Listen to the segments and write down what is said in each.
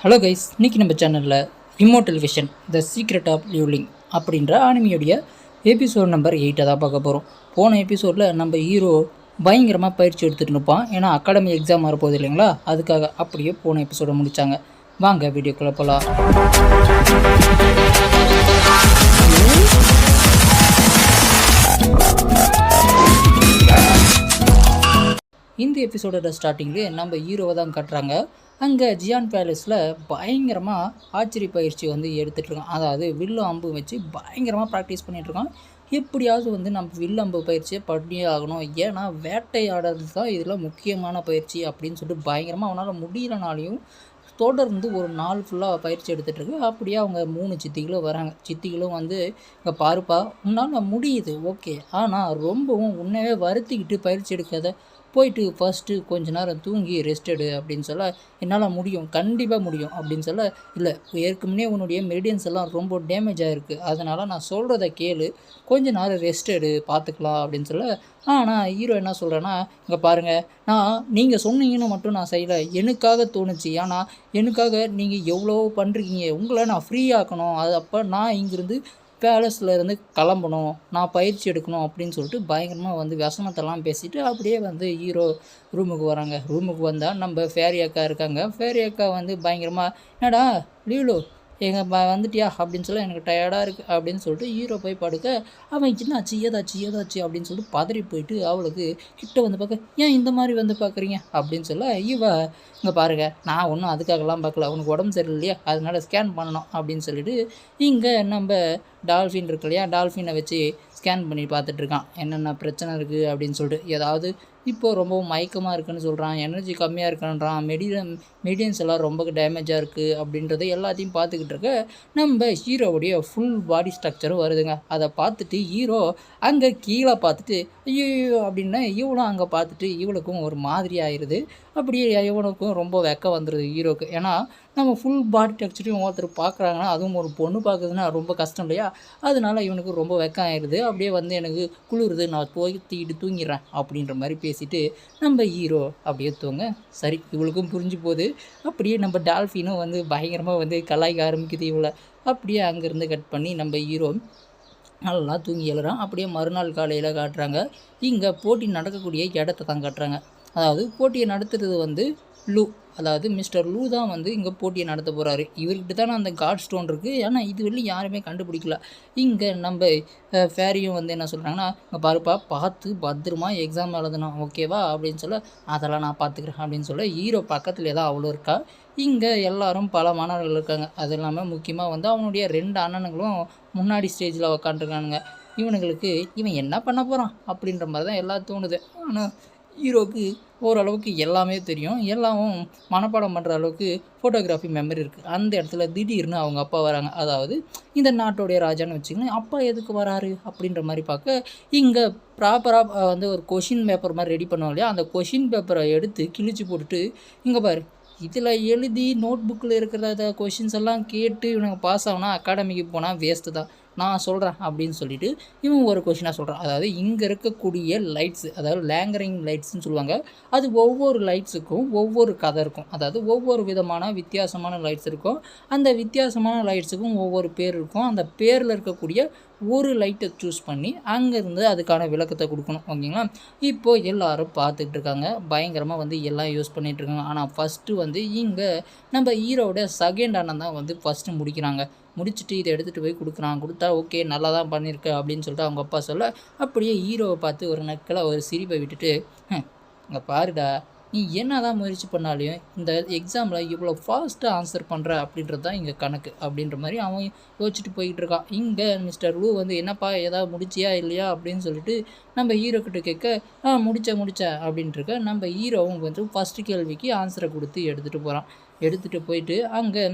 Hello guys இன்னைக்கு நம்ம சேனலில் immortal television the secret of living அப்படின்ற ஆனிமியோடைய எபிசோட் நம்பர் எயிட்டை தான் பார்க்க போகிறோம் போன எபிசோடில் நம்ம ஹீரோ பயங்கரமாக பயிற்சி எடுத்துகிட்டு இருப்பான் ஏன்னா அகாடமி எக்ஸாம் வரப்போகுது இல்லைங்களா? அதுக்காக அப்படியே போன எபிசோடை முடித்தாங்க வாங்க வீடியோக்குள்ளே போகலாம் இந்த எபிசோடோட ஸ்டார்டிங்லேயே நம்ம ஹீரோவை தான் காட்டுறாங்க. அங்கே ஜியான் பேலஸில் பயங்கரமாக ஆச்சரிய பயிற்சி வந்து எடுத்துகிட்டு இருக்கான் அதாவது வில்லு அம்பு வச்சு பயங்கரமாக ப்ராக்டிஸ் பண்ணிகிட்ருக்கான் எப்படியாவது வந்து நம்ம வில்லு அம்பு பயிற்சியை பண்ணியே ஆகணும். ஏன்னா வேட்டையாடுறது தான் இதில் முக்கியமான பயிற்சி அப்படின்னு சொல்லிட்டு பயங்கரமாக அவனால் முடியலனாலையும் தொடர்ந்து ஒரு நாள் ஃபுல்லாக பயிற்சி எடுத்துகிட்டு இருக்கு அப்படியே அவங்க மூணு சித்திகளும் வராங்க. சித்திகளும் வந்து இங்கே பாருப்பா உன்னால் முடியுது. ஓகே. ஆனால் ரொம்பவும் உன்னையே வருத்திக்கிட்டு பயிற்சி எடுக்காத. போயிட்டு ஃபஸ்ட்டு கொஞ்ச நேரம் தூங்கி ரெஸ்ட் எடு அப்படின்னு சொல்ல என்னால் முடியும் கண்டிப்பாக முடியும் அப்படின்னு சொல்ல இல்லை ஏற்கனவே உன்னுடைய மெரிடியன்ஸ் எல்லாம் ரொம்ப டேமேஜ் ஆகிருக்கு அதனால் நான் சொல்கிறத கேளு. கொஞ்ச நேரம் ரெஸ்ட் எடு பார்த்துக்கலாம் அப்படின்னு சொல்ல ஆனால் ஹீரோ என்ன சொல்கிறேன்னா இங்கே பாருங்கள் நான் நீங்கள் சொன்னீங்கன்னு மட்டும் நான் செய்யலை. எனக்காக தோணுச்சு. ஆனால் எனக்காக நீங்கள் எவ்வளோ பண்ணுறீங்க உங்களை நான் ஃப்ரீ ஆக்கணும். அது அப்போ நான் இங்கேருந்து பேலஸில் இருந்து கிளம்பணும் நான் பயிற்சி எடுக்கணும் அப்படின்னு சொல்லிட்டு பயங்கரமாக வந்து வசனத்தெல்லாம் பேசிட்டு அப்படியே வந்து ஹீரோ ரூமுக்கு வராங்க. ரூமுக்கு வந்தால் நம்ம ஃபேரி அக்கா இருக்காங்க. ஃபேரி அக்கா வந்து பயங்கரமாக என்னடா லீலு எங்கள் வந்துட்டியா? அப்படின்னு சொல்லி எனக்கு டயர்டாக இருக்குது அப்படின்னு சொல்லிட்டு ஹீரோ போய் படுக்க அவன் சின்னாச்சு ஏதாச்சு ஏதாச்சு? அப்படின்னு சொல்லிட்டு பதறி போயிட்டு அவளுக்கு கிட்ட வந்து பார்க்க ஏன் இந்த மாதிரி வந்து பார்க்குறீங்க? அப்படின்னு சொல்ல இவ இங்கே பாருங்க நான் ஒன்றும் அதுக்காகலாம் பார்க்கல. அவனுக்கு உடம்பு சரியில்லையா? அதனால் ஸ்கேன் பண்ணணும். அப்படின்னு சொல்லிட்டு இங்கே நம்ம டால்ஃபின் இருக்கு இல்லையா? டால்ஃபினை வச்சு ஸ்கேன் பண்ணி பார்த்துட்ருக்கான் என்னென்ன பிரச்சனை இருக்குது அப்படின்னு சொல்லிட்டு ஏதாவது இப்போது ரொம்பவும் மயக்கமாக இருக்குன்னு சொல்கிறான் எனர்ஜி கம்மியாக இருக்குன்றான் மெடியம் மெடியன்ஸ் எல்லாம் ரொம்ப டேமேஜாக இருக்குது அப்படின்றத எல்லாத்தையும் பார்த்துக்கிட்டு இருக்க நம்ம ஹீரோவுடைய ஃபுல் பாடி ஸ்ட்ரக்சரும் வருதுங்க. அதை பார்த்துட்டு ஹீரோ அங்கே கீழே பார்த்துட்டு ஐயோ அப்படின்னா இவளும் அங்கே பார்த்துட்டு இவளுக்கும் ஒரு மாதிரி ஆயிடுது அப்படியே இவனுக்கும் ரொம்ப வெக்க வந்துடுது ஹீரோக்கு. ஏன்னா நம்ம ஃபுல் பாடி டெக்ஸ்டையும் ஒருத்தர் பார்க்குறாங்கன்னா அதுவும் ஒரு பொண்ணு பார்க்குதுன்னா ரொம்ப கஷ்டம் இல்லையா? அதனால இவனுக்கு ரொம்ப வெக்கம் ஆயிடுது அப்படியே வந்து எனக்கு குளிருது நான் போய் தூக்கிட்டு தூங்கிடுறேன் அப்படின்ற மாதிரி பேசிட்டு நம்ம ஹீரோ அப்படியே தூங்க. சரி இவளுக்கும் புரிஞ்சு போகுது. அப்படியே நம்ம டால்ஃபினும் வந்து பயங்கரமாக வந்து கலாய்க்க ஆரம்பிக்குது இவளை. அப்படியே அங்கேருந்து கட் பண்ணி நம்ம ஹீரோ நல்லா தூங்கி எழுறான். அப்படியே மறுநாள் காலையில் காட்டுறாங்க. இங்கே போட்டி நடக்கக்கூடிய இடத்த தான் காட்டுறாங்க. அதாவது போட்டியை நடத்துகிறது வந்து லூ அதாவது மிஸ்டர் லூ தான் வந்து இங்கே போட்டியை நடத்த போகிறாரு இவர்கிட்ட தானே அந்த காட் ஸ்டோன் இருக்குது ஏன்னா இது வரலும் யாருமே கண்டுபிடிக்கல. இங்கே நம்ம ஃபேரியும் வந்து என்ன சொல்கிறாங்கன்னா இங்கே பாருப்பா பார்த்து பத்திரமா எக்ஸாம் எழுதணும் ஓகேவா அப்படின்னு சொல்ல அதெல்லாம் நான் பார்த்துக்கிறேன் அப்படின்னு சொல்ல ஹீரோ பக்கத்தில் ஏதோ அவ்வளோ இருக்கா. இங்கே எல்லாரும் பல மாணவர்கள் இருக்காங்க. அது இல்லாமல் முக்கியமாக வந்து அவனுடைய ரெண்டு அண்ணனுங்களும் முன்னாடி ஸ்டேஜில் உக்காந்துருக்கானுங்க. இவனுங்களுக்கு இவன் என்ன பண்ண போகிறான் அப்படின்ற மாதிரி தான் எல்லாம் தோணுது. ஆனால் ஹீரோக்கு ஓரளவுக்கு எல்லாமே தெரியும். எல்லாமும் மனப்பாடம் பண்ணுற அளவுக்கு ஃபோட்டோகிராஃபி மெமரி இருக்குது அந்த இடத்துல திடீர்னு அவங்க அப்பா வராங்க. அதாவது இந்த நாட்டோடைய ராஜான்னு வச்சுக்கோங்க அப்பா எதுக்கு வராரு அப்படின்ற மாதிரி பார்க்க இங்கே ப்ராப்பராக வந்து ஒரு கொஷின் பேப்பர் மாதிரி ரெடி பண்ணுவோம் இல்லையா? அந்த கொஷின் பேப்பரை எடுத்து கிழிச்சு போட்டுட்டு இங்கே பாரு இதில் எழுதி நோட் புக்கில் இருக்கிற கொஷின்ஸ் எல்லாம் கேட்டு இவனுங்க பாஸ் ஆகுனா அகாடமிக்கு போனால் வேஸ்ட்டு தான். நான் சொல்கிறேன் அப்படின்னு சொல்லிட்டு இவன் ஒரு கொஷினாக சொல்கிறான் அதாவது இங்கே இருக்கக்கூடிய லைட்ஸ் அதாவது லேங்கரிங் லைட்ஸ்னு சொல்லுவாங்க. அது ஒவ்வொரு லைட்ஸுக்கும் ஒவ்வொரு கதை இருக்கும். அதாவது ஒவ்வொரு விதமான வித்தியாசமான லைட்ஸ் இருக்கும். அந்த வித்தியாசமான லைட்ஸுக்கும் ஒவ்வொரு பேர் இருக்கும். அந்த பேரில் இருக்கக்கூடிய ஒரு லைட்டை சூஸ் பண்ணி அங்கேருந்து அதுக்கான விளக்கத்தை கொடுக்கணும் ஓகேங்களா இப்போது எல்லாரும் பார்த்துட்ருக்காங்க பயங்கரமாக வந்து எல்லாம் யூஸ் பண்ணிகிட்ருக்காங்க இருக்காங்க ஆனால் ஃபஸ்ட்டு வந்து இங்கே நம்ம ஹீரோவோட செகண்ட் அண்ணன் தான் வந்து ஃபஸ்ட்டு முடிக்கிறாங்க. முடிச்சுட்டு இதை எடுத்துகிட்டு போய் கொடுக்குறான். கொடுத்தா ஓகே நல்லா தான் பண்ணியிருக்க அப்படின்னு சொல்லிட்டு அவங்க அப்பா சொல்ல அப்படியே ஹீரோவை பார்த்து ஒரு நக்கில் ஒரு சிரிப்பை விட்டுட்டு இங்கே பாருடா நீ என்ன தான் முயற்சி பண்ணாலையும் இந்த எக்ஸாமில் இவ்வளோ ஃபாஸ்ட்டாக ஆன்சர் பண்ணுற அப்படின்றது தான் இங்கே கணக்கு அப்படின்ற மாதிரி அவன் யோசிச்சுட்டு போய்கிட்டு இருக்கான். இங்கே மிஸ்டர் லூ வந்து என்னப்பா ஏதாவது முடிச்சியா இல்லையா? அப்படின்னு சொல்லிட்டு நம்ம ஹீரோ கிட்ட கேட்க ஆ முடிச்ச முடிச்ச அப்படின்ட்டு இருக்க நம்ம ஹீரோவும் வந்து ஃபஸ்ட்டு கேள்விக்கு ஆன்சரை கொடுத்து எடுத்துகிட்டு போகிறான் எடுத்துகிட்டு போயிட்டு அங்கே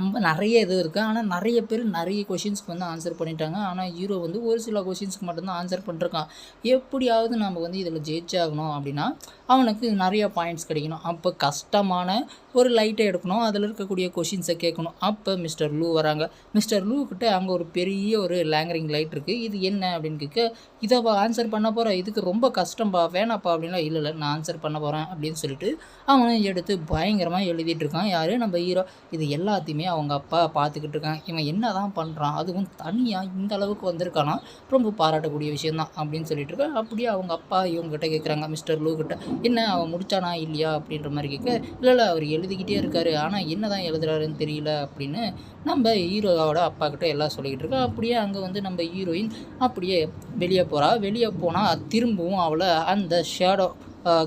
ரொம்ப நிறைய இது இருக்குது ஆனால் நிறைய பேர் நிறைய கொஷின்ஸ்க்கு வந்து ஆன்சர் பண்ணிட்டாங்க. ஆனால் ஹீரோ வந்து ஒரு சில கொஷின்ஸ்க்கு மட்டும்தான் ஆன்சர் பண்ணிருக்கான். எப்படியாவது நம்ம வந்து இதில் ஜெயிச்சாகணும் அப்படின்னா அவனுக்கு நிறைய பாயிண்ட்ஸ் கிடைக்கணும். அப்போ கஷ்டமான ஒரு லைட்டை எடுக்கணும். அதில் இருக்கக்கூடிய கொஷின்ஸை கேட்கணும். அப்போ மிஸ்டர் லூ வராங்க. மிஸ்டர் லூ கிட்ட அங்கே ஒரு பெரிய ஒரு லேங்கரிங் லைட் இருக்குது இது என்ன அப்படின்னு கேட்க இதை ஆன்சர் பண்ண போகிறேன் இதுக்கு ரொம்ப கஷ்டம்பா. வேணாப்பா அப்படின்னா இல்லை இல்லை நான் ஆன்சர் பண்ண போகிறேன் அப்படின்னு சொல்லிட்டு அவனும் எடுத்து பயங்கரமாக எழுதிட்டு இருக்கான். யார்? நம்ம ஹீரோ இது எல்லாத்தையுமே அவங்க அப்பா பார்த்துக்கிட்டு இருக்கான் இவன் என்ன தான் பண்ணுறான் அதுவும் தனியாக இந்த அளவுக்கு வந்திருக்கானா? ரொம்ப பாராட்டக்கூடிய விஷயந்தான் அப்படின்னு சொல்லிட்டு இருக்கேன் அப்படியே அவங்க அப்பா இவங்ககிட்ட கேட்குறாங்க மிஸ்டர் லூ கிட்ட என்ன அவன் முடிச்சானா இல்லையா? அப்படின்ற மாதிரி கேட்க இல்லை இல்லை அவர் எழுதிக்கிட்டே இருக்காரு. ஆனால் என்ன தான் எழுதுறாருன்னு தெரியல அப்படின்னு நம்ம ஹீரோவோட அப்பா கிட்ட எல்லாம் சொல்லிக்கிட்டு இருக்கோம் அப்படியே அங்கே வந்து நம்ம ஹீரோயின் அப்படியே வெளியே போகிறா வெளியே போனால் திரும்பவும் அவளை அந்த ஷேடோ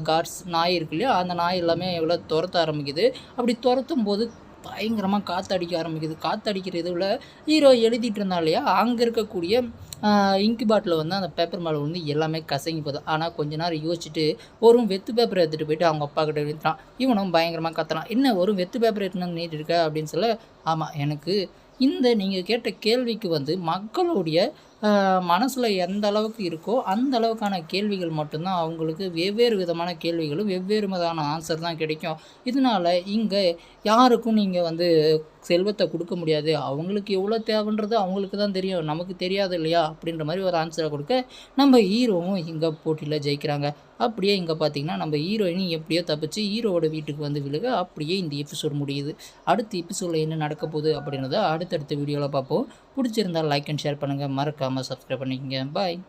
கார்ட்ஸ் நாய் இருக்கு இல்லையா? அந்த நாய் எல்லாமே எவ்வளோ துரத்த ஆரம்பிக்குது. அப்படி துரத்தும் போது பயங்கரமாக காற்றடிக்க ஆரம்பிக்குது. காற்றடிக்கிற இதில் ஹீரோ எழுதிட்டு இருந்தா இல்லையா? அங்கே இருக்கக்கூடிய இங்கு பாட்டில் வந்து அந்த பேப்பர் மேலே வந்து எல்லாமே கசங்கி போகுது. ஆனால் கொஞ்ச நேரம் யோசிச்சுட்டு ஒரு வெத்து பேப்பர் எடுத்துகிட்டு போயிட்டு அவங்க அப்பா கிட்ட எழுதிட்டான். இவனும் பயங்கரமாக கத்தலாம் என்ன ஒரு வெத்து பேப்பர் எடுத்துன்னு நீட்டு இருக்க அப்படின்னு சொல்ல ஆமாம் எனக்கு இந்த நீங்கள் கேட்ட கேள்விக்கு வந்து மக்களுடைய மனசில் எந்த அளவுக்கு இருக்கோ அந்த அளவுக்கான கேள்விகள் மட்டும்தான் அவங்களுக்கு வெவ்வேறு விதமான கேள்விகளும் வெவ்வேறு விதமான ஆன்சர் தான் கிடைக்கும். இதனால் இங்கே யாருக்கும் நீங்கள் வந்து செல்வத்தை கொடுக்க முடியாது. அவங்களுக்கு எவ்வளோ தேவைன்றது அவங்களுக்கு தான் தெரியும். நமக்கு தெரியாது இல்லையா? அப்படின்ற மாதிரி ஒரு ஆன்சரை கொடுக்க நம்ம ஹீரோவும் இங்கே போட்டியில் ஜெயிக்கிறாங்க. அப்படியே இங்கே பார்த்தீங்கன்னா நம்ம ஹீரோயினும் எப்படியோ தப்பிச்சு ஹீரோவோட வீட்டுக்கு வந்து விழுக அப்படியே இந்த எபிசோட் முடியுது. அடுத்த எபிசோடில் என்ன நடக்க போகுது அப்படின்றத அடுத்தடுத்த வீடியோவில் பார்ப்போம். பிடிச்சிருந்தால் லைக் அண்ட் ஷேர் பண்ணுங்கள் மறக்காமல் சப்ஸ்கிரைப் பண்ணிக்கங்க. பாய்